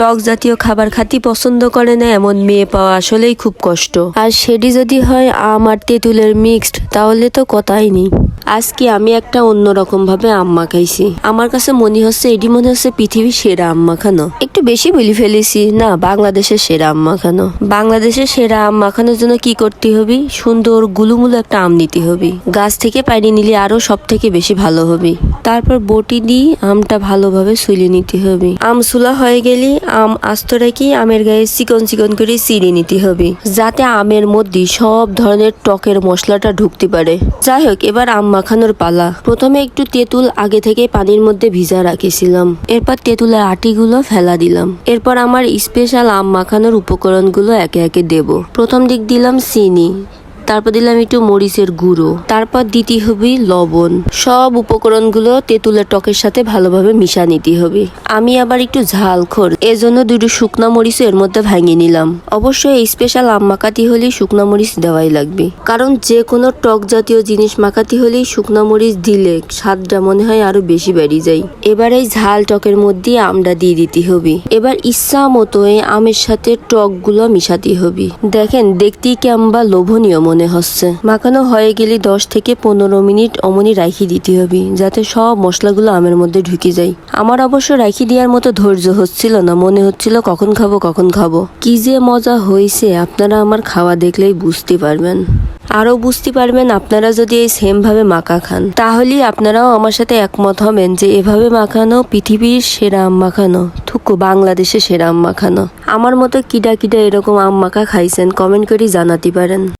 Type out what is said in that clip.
টক জাতীয় খাবার খাতি পছন্দ করে না এমন মেয়ে পাওয়া আসলেই খুব কষ্ট। আর সেটি যদি হয় আম আর তেঁতুলের মিক্সড তাহলে তো কথাই নেই। আজকে আমি একটা অন্যরকম ভাবে আম মাখাইছি। আমার কাছে মনে হচ্ছে এটি মনে হচ্ছে পৃথিবীর সেরা আম মাখানো। একটু বেশি বলি ফেলেছি, না, বাংলাদেশের সেরা আম মাখানো। বাংলাদেশের সেরা আম মাখানোর জন্য কি করতে হবে? সুন্দর, গুলুমুলু একটা আম নিতে হবে। গাছ থেকে পানি নিলে আরও সব থেকে বেশি ভালো হবে। তারপর বটি দিয়ে আমটা ভালোভাবে সুলে নিতে হবে। আম সুলা হয়ে গেলে আম আস্ত রেখে আমের গায়ে চিকন চিকন করে চিড়ে নিতে হবে, যাতে আমের মধ্যে সব ধরনের টকের মশলাটা ঢুকতে পারে। যাই হোক, এবার আম মাখানোর পালা। প্রথমে একটু তেঁতুল আগে থেকে পানির মধ্যে ভিজা রাখেছিলাম। এরপর তেঁতুলের আটিগুলো ফেলা দিলাম। এরপর আমার স্পেশাল আম মাখানোর উপকরণগুলো একে একে দেব। প্রথম দিক দিলাম চিনি। তারপর দিলাম একটু মরিচের গুঁড়ো। তারপর দিতে হবে লবণ। সব উপকরণগুলো তেঁতুলের টকের সাথে ভালোভাবে মিশা নিতে হবে। আমি আবার একটু ঝাল খোর, এজন্য দুটো শুকনা মরিচ এর মধ্যে ভাঙিয়ে নিলাম। অবশ্যই এই স্পেশাল আম মাখাতি হলে শুকনা মরিচ দেওয়াই লাগবে। কারণ যে কোনো টক জাতীয় জিনিস মাখাতি হলেই শুকনা মরিচ দিলে স্বাদটা মনে হয় আরও বেশি বেড়ে যায়। এবার এই ঝাল টকের মধ্যে আমটা দিয়ে দিতে হবে। এবার ইচ্ছা মতো আমের সাথে টকগুলো মিশাতে হবে। দেখেন, দেখতেই কেমবা লোভনীয় মনে হচ্ছে। মাখানো হয়ে গেলে দশ থেকে পনেরো মিনিট অমনি রাখি দিতে হবে, যাতে সব মশলাগুলো আমের মধ্যে ঢুকে যায়। আমার অবশ্য রাখি দেওয়ার মতো ধৈর্য হচ্ছিল না, মনে হচ্ছিল কখন খাব কখন খাব। কি যে মজা হয়েছে, আপনারা আমার খাওয়া দেখলেই বুঝতে পারবেন। আরও বুঝতে পারবেন আপনারা যদি এই সেমভাবে মাখা খান। তাহলেই আপনারাও আমার সাথে একমত হবেন যে এভাবে মাখানো পৃথিবীর সেরা আম মাখানো, থুকু বাংলাদেশের সেরা আম মাখানো। আমার মতো কিডা কিডা এরকম আম মাখা খাইছেন, কমেন্ট করে জানাতে পারেন।